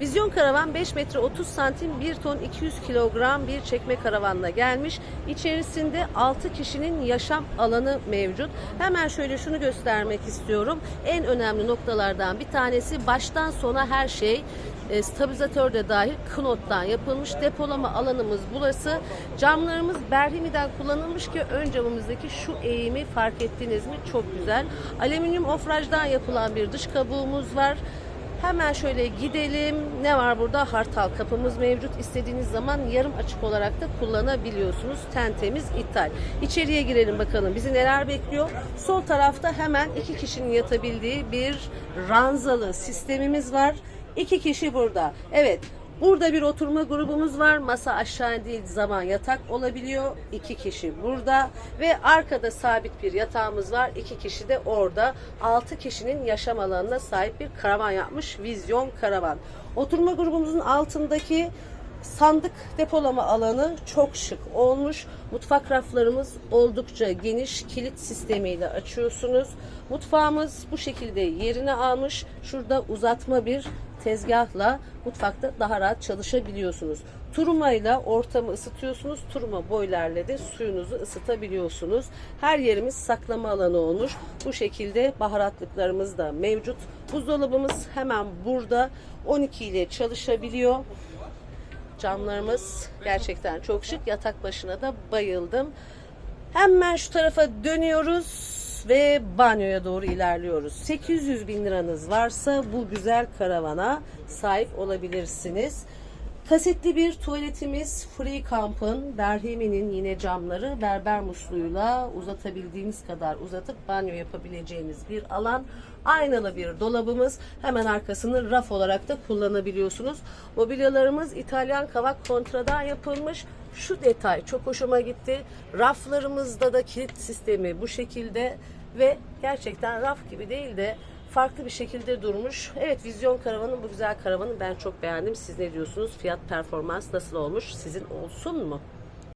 Vizyon karavan 5 metre 30 santim 1 ton 200 kilogram bir çekme karavanla gelmiş. İçerisinde 6 kişinin yaşam alanı mevcut. Hemen şöyle şunu göstermek istiyorum. En önemli noktalardan bir tanesi baştan sona her şey e, stabilizatör de dahil knottan yapılmış depolama alanımız burası. Camlarımız Berhimi'den kullanılmış ki ön camımızdaki şu eğimi fark ettiniz mi? Çok güzel. Alüminyum ofrajdan yapılan bir dış kabuğumuz var. Hemen şöyle gidelim. Ne var burada? Hartal kapımız mevcut. İstediğiniz zaman yarım açık olarak da kullanabiliyorsunuz. Tentemiz ithal. İçeriye girelim bakalım. Bizi neler bekliyor? Sol tarafta hemen iki kişinin yatabildiği bir ranzalı sistemimiz var. İki kişi burada. Evet. Burada bir oturma grubumuz var. Masa aşağı değil zaman yatak olabiliyor. İki kişi burada ve arkada sabit bir yatağımız var. İki kişi de orada. Altı kişinin yaşam alanına sahip bir karavan yapmış. Vizyon karavan. Oturma grubumuzun altındaki sandık depolama alanı çok şık olmuş. Mutfak raflarımız oldukça geniş. Kilit sistemiyle açıyorsunuz. Mutfağımız bu şekilde yerini almış. Şurada uzatma bir tezgahla mutfakta daha rahat çalışabiliyorsunuz. Turumayla ortamı ısıtıyorsunuz. Turuma boylarla da suyunuzu ısıtabiliyorsunuz. Her yerimiz saklama alanı olmuş. Bu şekilde baharatlıklarımız da mevcut. Buzdolabımız hemen burada 12 ile çalışabiliyor. Camlarımız gerçekten çok şık. Yatak başına da bayıldım. Hemen şu tarafa dönüyoruz ve banyoya doğru ilerliyoruz. 800 bin liranız varsa bu güzel karavana sahip olabilirsiniz. Kasetli bir tuvaletimiz Free Camp'ın Berhemi'nin yine camları berber musluğuyla uzatabildiğiniz kadar uzatıp banyo yapabileceğiniz bir alan. Aynalı bir dolabımız. Hemen arkasını raf olarak da kullanabiliyorsunuz. Mobilyalarımız İtalyan kavak kontradan yapılmış. Şu detay çok hoşuma gitti. Raflarımızda da kilit sistemi bu şekilde ve gerçekten raf gibi değil de farklı bir şekilde durmuş. Evet vizyon karavanın bu güzel karavanı ben çok beğendim. Siz ne diyorsunuz? Fiyat performans nasıl olmuş? Sizin olsun mu?